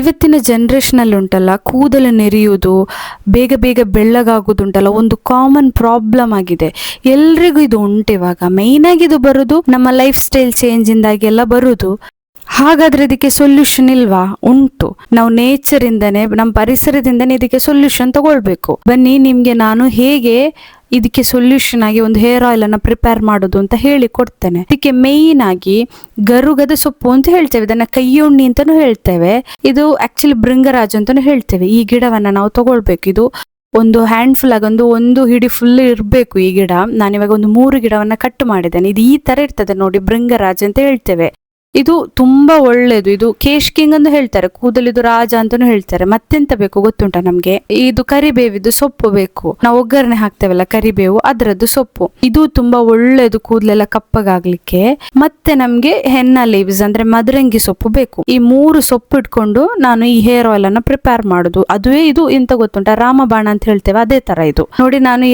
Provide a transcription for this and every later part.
ಇವತ್ತಿನ ಜನ್ರೇಷನಲ್ಲಿ ಉಂಟಲ್ಲ ಕೂದಲು ನೆರೆಯುವುದು, ಬೇಗ ಬೇಗ ಬೆಳ್ಳಗಾಗೋದುಂಟಲ್ಲ ಒಂದು ಕಾಮನ್ ಪ್ರಾಬ್ಲಮ್ ಆಗಿದೆ. ಎಲ್ರಿಗೂ ಇದು ಉಂಟು ಇವಾಗ. ಮೇಯ್ನಾಗಿ ಇದು ಬರೋದು, ನಮ್ಮ ಲೈಫ್ ಸ್ಟೈಲ್ ಚೇಂಜಿಂದಾಗಿ ಎಲ್ಲ ಬರುದು. ಹಾಗಾದ್ರೆ ಇದಕ್ಕೆ ಸೊಲ್ಯೂಷನ್ ಇಲ್ವಾ? ಉಂಟು. ನಾವು ನೇಚರ್ ಇಂದನೇ, ನಮ್ಮ ಪರಿಸರದಿಂದನೇ ಇದಕ್ಕೆ ಸೊಲ್ಯೂಷನ್ ತಗೊಳ್ಬೇಕು. ಬನ್ನಿ, ನಿಮ್ಗೆ ನಾನು ಹೇಗೆ ಇದಕ್ಕೆ ಸೊಲ್ಯೂಷನ್ ಆಗಿ ಒಂದು ಹೇರ್ ಆಯಿಲ್ ಅನ್ನ ಪ್ರಿಪೇರ್ ಮಾಡೋದು ಅಂತ ಹೇಳಿ ಕೊಡ್ತೇನೆ. ಇದಕ್ಕೆ ಮೇಯ್ನ್ ಆಗಿ ಗರುಗದ ಸೊಪ್ಪು ಅಂತ ಹೇಳ್ತೇವೆ. ಇದನ್ನ ಕೈಯುಣ್ಣಿ ಅಂತಾನು ಹೇಳ್ತೇವೆ. ಇದು ಆಕ್ಚುಲಿ ಭೃಂಗರಾಜ್ ಅಂತಾನು ಹೇಳ್ತೇವೆ. ಈ ಗಿಡವನ್ನ ನಾವು ತಗೊಳ್ಬೇಕು. ಇದು ಒಂದು ಹ್ಯಾಂಡ್ ಫುಲ್ ಒಂದು ಹಿಡಿ ಫುಲ್ ಇರಬೇಕು ಈ ಗಿಡ. ನಾನಿವಾಗ ಒಂದು ಮೂರು ಗಿಡವನ್ನ ಕಟ್ ಮಾಡಿದ್ದೇನೆ. ಇದು ಈ ತರ ಇರ್ತದೆ ನೋಡಿ, ಬೃಂಗರಾಜ್ ಅಂತ ಹೇಳ್ತೇವೆ. ಇದು ತುಂಬಾ ಒಳ್ಳೇದು. ಇದು ಕೇಶ್ ಕಿಂಗ್ ಅಂತ ಹೇಳ್ತಾರೆ, ಕೂದಲಿದು ರಾಜ ಅಂತಾನು ಹೇಳ್ತಾರೆ. ಮತ್ತೆಂತ ಬೇಕು ಗೊತ್ತುಂಟ ನಮ್ಗೆ? ಇದು ಕರಿಬೇವಿದು ಸೊಪ್ಪು ಬೇಕು. ನಾವು ಒಗ್ಗರಣೆ ಹಾಕ್ತೇವಲ್ಲ ಕರಿಬೇವು, ಅದರದ್ದು ಸೊಪ್ಪು. ಇದು ತುಂಬಾ ಒಳ್ಳೇದು ಕೂದಲೆಲ್ಲ ಕಪ್ಪಗಾಗ್ಲಿಕ್ಕೆ. ಮತ್ತೆ ನಮ್ಗೆ ಹೆನ್ನ ಲೀವ್ಸ್ ಅಂದ್ರೆ ಮದರಂಗಿ ಸೊಪ್ಪು ಬೇಕು. ಈ ಮೂರು ಸೊಪ್ಪು ಇಟ್ಕೊಂಡು ನಾನು ಈ ಹೇರ್ ಆಯಿಲ್ ಅನ್ನ ಪ್ರಿಪೇರ್ ಮಾಡುದು. ಅದುವೇ ಇದು ಎಂತ ಗೊತ್ತುಂಟ? ರಾಮಬಾಣ ಅಂತ ಹೇಳ್ತೇವೆ, ಅದೇ ತರ ಇದು. ನೋಡಿ ನಾನು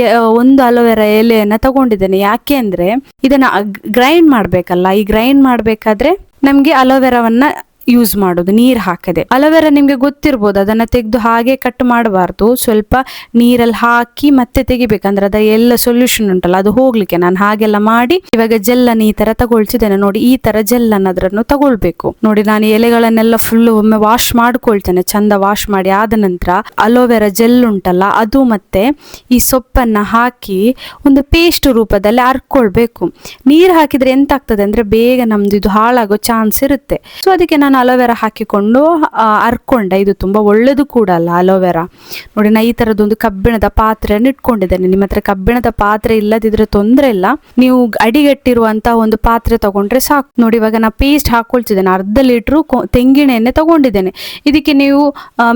ಒಂದು ಅಲೋವೆರಾ ಎಲೆಯನ್ನ ತಗೊಂಡಿದ್ದೇನೆ. ಯಾಕೆ ಅಂದ್ರೆ ಇದನ್ನ ಗ್ರೈಂಡ್ ಮಾಡ್ಬೇಕಲ್ಲ. ಈ ಗ್ರೈಂಡ್ ಮಾಡ್ಬೇಕಾದ್ರೆ ನಮ್ಗೆ ಅಲೋವೆರಾವನ್ನ ಯೂಸ್ ಮಾಡೋದು, ನೀರ್ ಹಾಕದೆ. ಅಲೋವೆರಾ ನಿಮ್ಗೆ ಗೊತ್ತಿರ್ಬೋದು, ಅದನ್ನ ತೆಗೆದು ಹಾಗೆ ಕಟ್ ಮಾಡಬಾರ್ದು. ಸ್ವಲ್ಪ ನೀರಲ್ಲಿ ಹಾಕಿ ಮತ್ತೆ ತೆಗಿಬೇಕಂದ್ರೆ ಅದ ಎಲ್ಲ ಸೊಲ್ಯೂಷನ್ ಉಂಟಲ್ಲ, ಅದು ಹೋಗ್ಲಿಕ್ಕೆ. ನಾನು ಹಾಗೆಲ್ಲ ಮಾಡಿ ಇವಾಗ ಜೆಲ್ಲನ್ನು ಈ ತರ ತಗೊಳ್ತಿದ್ದೇನೆ. ನೋಡಿ, ಈ ತರ ಜೆಲ್ಲನ್ನು ಅದನ್ನು ತಗೊಳ್ಬೇಕು. ನೋಡಿ, ನಾನು ಎಲೆಗಳನ್ನೆಲ್ಲ ಫುಲ್ ಒಮ್ಮೆ ವಾಶ್ ಮಾಡ್ಕೊಳ್ತೇನೆ. ಚಂದ ವಾಶ್ ಮಾಡಿ ಆದ ನಂತರ ಅಲೋವೆರಾ ಜೆಲ್ ಉಂಟಲ್ಲ, ಅದು ಮತ್ತೆ ಈ ಸೊಪ್ಪನ್ನ ಹಾಕಿ ಒಂದು ಪೇಸ್ಟ್ ರೂಪದಲ್ಲಿ ಅರ್ಕೊಳ್ಬೇಕು. ನೀರು ಹಾಕಿದ್ರೆ ಎಂತ ಆಗ್ತದೆ ಅಂದ್ರೆ ಬೇಗ ನಮ್ದು ಇದು ಹಾಳಾಗೋ ಚಾನ್ಸ್ ಇರುತ್ತೆ. ಸೊ ಅದಕ್ಕೆ ನಾನು ಅಲೋವೆರಾ ಹಾಕಿಕೊಂಡು ಅರ್ಕೊಂಡೆ. ಇದು ತುಂಬ ಒಳ್ಳೆಯದು ಕೂಡ ಅಲ್ಲ ಅಲೋವೆರಾ ನೋಡಿ ನಾನು ಈ ತರದೊಂದು ಕಬ್ಬಿಣದ ಪಾತ್ರೆಯನ್ನು ಇಟ್ಕೊಂಡಿದ್ದೇನೆ. ನಿಮ್ಮ ಹತ್ರ ಕಬ್ಬಿಣದ ಪಾತ್ರೆ ಇಲ್ಲದಿದ್ರೆ ತೊಂದರೆ ಇಲ್ಲ. ನೀವು ಅಡಿಗಟ್ಟಿರುವಂತಹ ಒಂದು ಪಾತ್ರೆ ತಗೊಂಡ್ರೆ ಸಾಕು. ನೋಡಿ, ಇವಾಗ ನಾ ಪೇಸ್ಟ್ ಹಾಕೊಳ್ತಿದ್ದೇನೆ. ಅರ್ಧ ಲೀಟ್ರು ತೆಂಗಿನ ಎಣ್ಣೆ ತಗೊಂಡಿದ್ದೇನೆ. ಇದಕ್ಕೆ ನೀವು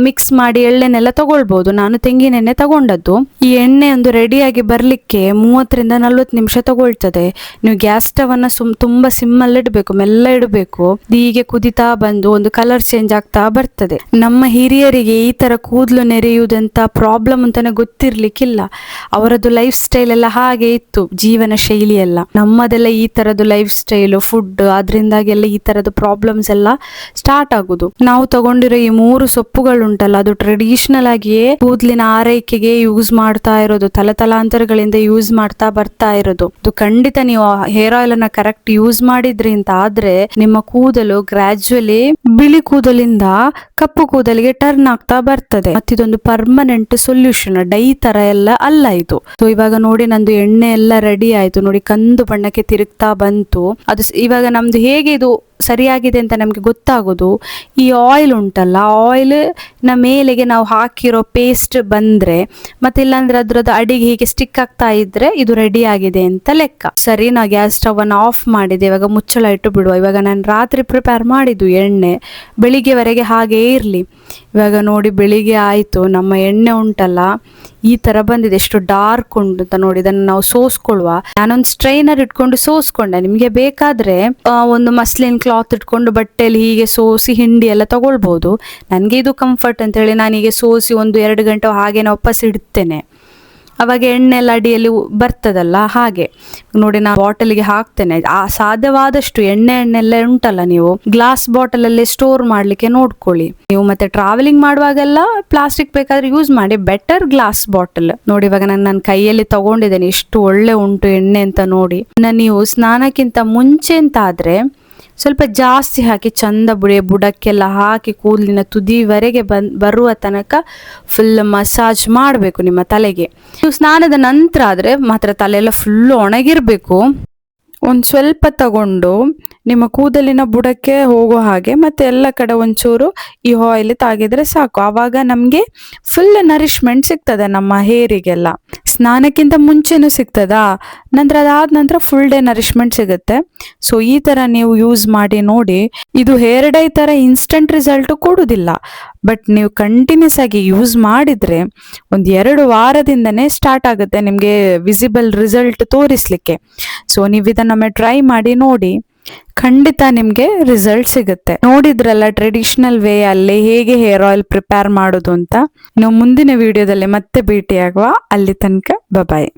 ಮಿಕ್ಸ್ ಮಾಡಿ ಎಳ್ಳೆನೆಲ್ಲ ತಗೊಳ್ಬಹುದು ನಾನು ತೆಂಗಿನ ಎಣ್ಣೆ ತಗೊಂಡದ್ದು. ಈ ಎಣ್ಣೆ ಒಂದು ರೆಡಿಯಾಗಿ ಬರಲಿಕ್ಕೆ ಮೂವತ್ತರಿಂದ ನಲ್ವತ್ತು ನಿಮಿಷ ತಗೊಳ್ತದೆ. ನೀವು ಗ್ಯಾಸ್ ಸ್ಟವ್ ಅನ್ನ ಸುಮ್, ತುಂಬ ಸಿಮ್ಮಲ್ಲಿ ಇಡಬೇಕು, ಮೆಲ್ಲ ಇಡಬೇಕು. ಹೀಗೆ ಕುದಿತಾ ಒಂದು ಕಲರ್ ಚೇಂಜ್ ಆಗ್ತಾ ಬರ್ತದೆ. ನಮ್ಮ ಹಿರಿಯರಿಗೆ ಈ ತರ ಕೂದಲು ನೆರೆಯುವುದಂತ ಪ್ರಾಬ್ಲಮ್ ಅಂತಾನೆ ಗೊತ್ತಿರ್ಲಿಕ್ಕಿಲ್ಲ. ಅವರದ್ದು ಲೈಫ್ ಸ್ಟೈಲ್ ಎಲ್ಲ ಹಾಗೆ ಇತ್ತು, ಜೀವನ ಶೈಲಿ ಎಲ್ಲ ನಮ್ಮದೆಲ್ಲ ಈ ತರದ್ದು ಲೈಫ್ ಸ್ಟೈಲ್ ಫುಡ್ ಅದರಿಂದಾಗಿ ಎಲ್ಲ ಈ ತರದ ಪ್ರಾಬ್ಲಮ್ಸ್ ಎಲ್ಲ ಸ್ಟಾರ್ಟ್ ಆಗುದು. ನಾವು ತಗೊಂಡಿರೋ ಈ ಮೂರು ಸೊಪ್ಪುಗಳುಂಟಲ್ಲ, ಅದು ಟ್ರೆಡಿಷನಲ್ ಆಗಿಯೇ ಕೂದಲಿನ ಆರೈಕೆಗೆ ಯೂಸ್ ಮಾಡ್ತಾ ಇರೋದು, ತಲತಲಾಂತರಗಳಿಂದ ಯೂಸ್ ಮಾಡ್ತಾ ಬರ್ತಾ ಇರೋದು. ಅದು ಖಂಡಿತ ನೀವು ಹೇರ್ ಆಯಿಲ್ ಅನ್ನ ಕರೆಕ್ಟ್ ಯೂಸ್ ಮಾಡಿದ್ರಿಂದ ಆದ್ರೆ, ನಿಮ್ಮ ಕೂದಲು ಗ್ರಾಜುವಲಿ ಬಿಳಿ ಕೂದಲಿಂದ ಕಪ್ಪು ಕೂದಲಿಗೆ ಟರ್ನ್ ಆಗ್ತಾ ಬರ್ತದೆ. ಮತ್ತಿದೊಂದು ಪರ್ಮನೆಂಟ್ ಸೊಲ್ಯೂಷನ್ ಡೈ ತರ ಎಲ್ಲ ಅಲ್ಲ ಇದು. ಸೊ ಇವಾಗ ನೋಡಿ ನಂದು ಎಣ್ಣೆ ಎಲ್ಲ ರೆಡಿ ಆಯ್ತು. ನೋಡಿ ಕಂದು ಬಣ್ಣಕ್ಕೆ ತಿರುಗ್ತಾ ಬಂತು. ಅದು ಇವಾಗ ನಮ್ದು ಹೇಗೆ ಇದು ಸರಿಯಾಗಿದೆ ಅಂತ ನಮ್ಗೆ ಗೊತ್ತಾಗೋದು, ಈ ಆಯಿಲ್ ಉಂಟಲ್ಲ ಆಯಿಲ್ನ ಮೇಲೆಗೆ ನಾವು ಹಾಕಿರೋ ಪೇಸ್ಟ್ ಬಂದ್ರೆ, ಮತ್ತೆ ಇಲ್ಲಾಂದ್ರೆ ಅದ್ರದ್ದು ಅಡಿಗೆ ಹೀಗೆ ಸ್ಟಿಕ್ ಆಗ್ತಾ ಇದ್ರೆ ಇದು ರೆಡಿ ಆಗಿದೆ ಅಂತ ಲೆಕ್ಕ. ಸರಿ, ನಾ ಗ್ಯಾಸ್ ಸ್ಟವ್ ಅನ್ನು ಆಫ್ ಮಾಡಿದೆ. ಇವಾಗ ಮುಚ್ಚಳ ಇಟ್ಟು ಬಿಡುವ. ಇವಾಗ ನಾನು ರಾತ್ರಿ ಪ್ರಿಪೇರ್ ಮಾಡಿದ್ದು ಎಣ್ಣೆ. ಬೆಳಿಗ್ಗೆವರೆಗೆ ಹಾಗೇ ಇರಲಿ. ಇವಾಗ ನೋಡಿ ಬೆಳಿಗ್ಗೆ ಆಯಿತು, ನಮ್ಮ ಎಣ್ಣೆ ಉಂಟಲ್ಲ, ಈ ಥರ ಬಂದಿದೆ. ಎಷ್ಟು ಡಾರ್ಕ್ ಉಂಟು ಅಂತ ನೋಡಿ, ಇದನ್ನು ನಾವು ಸೋಸ್ಕೊಳ್ಳುವ. ನಾನೊಂದು ಸ್ಟ್ರೈನರ್ ಇಟ್ಕೊಂಡು ಸೋಸ್ಕೊಂಡೆ. ನಿಮಗೆ ಬೇಕಾದರೆ ಒಂದು ಮಸ್ಲಿನ್ ಕ್ಲಾತ್ ಇಟ್ಕೊಂಡು ಬಟ್ಟೆಯಲ್ಲಿ ಹೀಗೆ ಸೋಸಿ ಹಿಂಡಿ ಎಲ್ಲ ತಗೊಳ್ಬೋದು. ನನಗೆ ಇದು ಕಂಫರ್ಟ್ ಅಂತ ಹೇಳಿ ನಾನೀಗ ಸೋಸಿ ಒಂದು ಎರಡು ಗಂಟೆ ಹಾಗೆ ವಾಪಸ್ ಇಡ್ತೇನೆ. ಅವಾಗ ಎಣ್ಣೆ ಎಲ್ಲ ಅಡಿಯಲ್ಲಿ ಬರ್ತದಲ್ಲ ಹಾಗೆ. ನೋಡಿ ನಾನು ಬಾಟಲಿಗೆ ಹಾಕ್ತೇನೆ. ಆ ಸಾಧ್ಯವಾದಷ್ಟು ಎಣ್ಣೆ ಎಣ್ಣೆಲ್ಲ ಉಂಟಲ್ಲ ನೀವು, ಗ್ಲಾಸ್ ಬಾಟಲ್ ಅಲ್ಲಿ ಸ್ಟೋರ್ ಮಾಡ್ಲಿಕ್ಕೆ ನೋಡ್ಕೊಳ್ಳಿ. ನೀವು ಮತ್ತೆ ಟ್ರಾವೆಲಿಂಗ್ ಮಾಡುವಾಗೆಲ್ಲ ಪ್ಲಾಸ್ಟಿಕ್ ಬೇಕಾದ್ರೆ ಯೂಸ್ ಮಾಡಿ ಬೆಟರ್ ಗ್ಲಾಸ್ ಬಾಟಲ್ ನೋಡಿ ಇವಾಗ ನಾನು ನನ್ನ ಕೈಯಲ್ಲಿ ತಗೊಂಡಿದ್ದೇನೆ ಎಷ್ಟು ಒಳ್ಳೆ ಉಂಟು ಎಣ್ಣೆ ಅಂತ ನೋಡಿ. ಇನ್ನು ನೀವು ಸ್ನಾನಕ್ಕಿಂತ ಮುಂಚೆ ಅಂತ ಸ್ವಲ್ಪ ಜಾಸ್ತಿ ಹಾಕಿ ಚಂದ ಬುಡಿ, ಬುಡಕ್ಕೆಲ್ಲ ಹಾಕಿ ಕೂದಲಿನ ತುದಿವರೆಗೆ ಬನ್, ಬರುವ ತನಕ ಫುಲ್ ಮಸಾಜ್ ಮಾಡಬೇಕು ನಿಮ್ಮ ತಲೆಗೆ. ನೀವು ಸ್ನಾನದ ನಂತರ ಆದರೆ ಮಾತ್ರ ತಲೆ ಫುಲ್ಲು ಫುಲ್ ಒಣಗಿರಬೇಕು. ಒಂದು ಸ್ವಲ್ಪ ತಗೊಂಡು ನಿಮ್ಮ ಕೂದಲಿನ ಬುಡಕ್ಕೆ ಹೋಗೋ ಹಾಗೆ ಮತ್ತು ಎಲ್ಲ ಕಡೆ ಒಂಚೂರು ಈ ಆಯಿಲ್ ತಾಗಿದ್ರೆ ಸಾಕು. ಆವಾಗ ನಮಗೆ ಫುಲ್ ನರಿಶ್ಮೆಂಟ್ ಸಿಗ್ತದೆ ನಮ್ಮ ಹೇರಿಗೆಲ್ಲ ಸ್ನಾನಕ್ಕಿಂತ ಮುಂಚೆನೂ ಸಿಗ್ತದಾ? ನಂತರ ಅದಾದ ನಂತರ ಫುಲ್ ಡೇ ನರಿಶ್ಮೆಂಟ್ ಸಿಗುತ್ತೆ. ಸೊ ಈ ಥರ ನೀವು ಯೂಸ್ ಮಾಡಿ ನೋಡಿ, ಇದು ಹೇರ್ ಡೈ ಥರ ಇನ್ಸ್ಟಂಟ್ ರಿಸಲ್ಟು ಕೊಡೋದಿಲ್ಲ ಬಟ್ ನೀವು ಕಂಟಿನ್ಯೂಸ್ ಆಗಿ ಯೂಸ್ ಮಾಡಿದರೆ ಒಂದು ಎರಡು ವಾರದಿಂದನೇ ಸ್ಟಾರ್ಟ್ ಆಗುತ್ತೆ ನಿಮಗೆ ವಿಸಿಬಲ್ ರಿಸಲ್ಟ್ ತೋರಿಸಲಿಕ್ಕೆ. ಸೊ ನೀವು ಇದನ್ನೊಮ್ಮೆ ಟ್ರೈ ಮಾಡಿ ನೋಡಿ. ಖಂಡಿತ ನಿಮಗೆ ರಿಸಲ್ಟ್ ಸಿಗುತ್ತೆ. ನೋಡಿದ್ರಲ್ಲ ಟ್ರೆಡಿಷನಲ್ ವೇ ಅಲ್ಲಿ ಹೇಗೆ ಹೇರ್ ಆಯಿಲ್ ಪ್ರಿಪೇರ್ ಮಾಡೋದು ಅಂತ. ನಾವು ಮುಂದಿನ ವಿಡಿಯೋದಲ್ಲಿ ಮತ್ತೆ ಭೇಟಿಯಾಗುವ. ಅಲ್ಲಿ ತನಕ ಬಾಯ್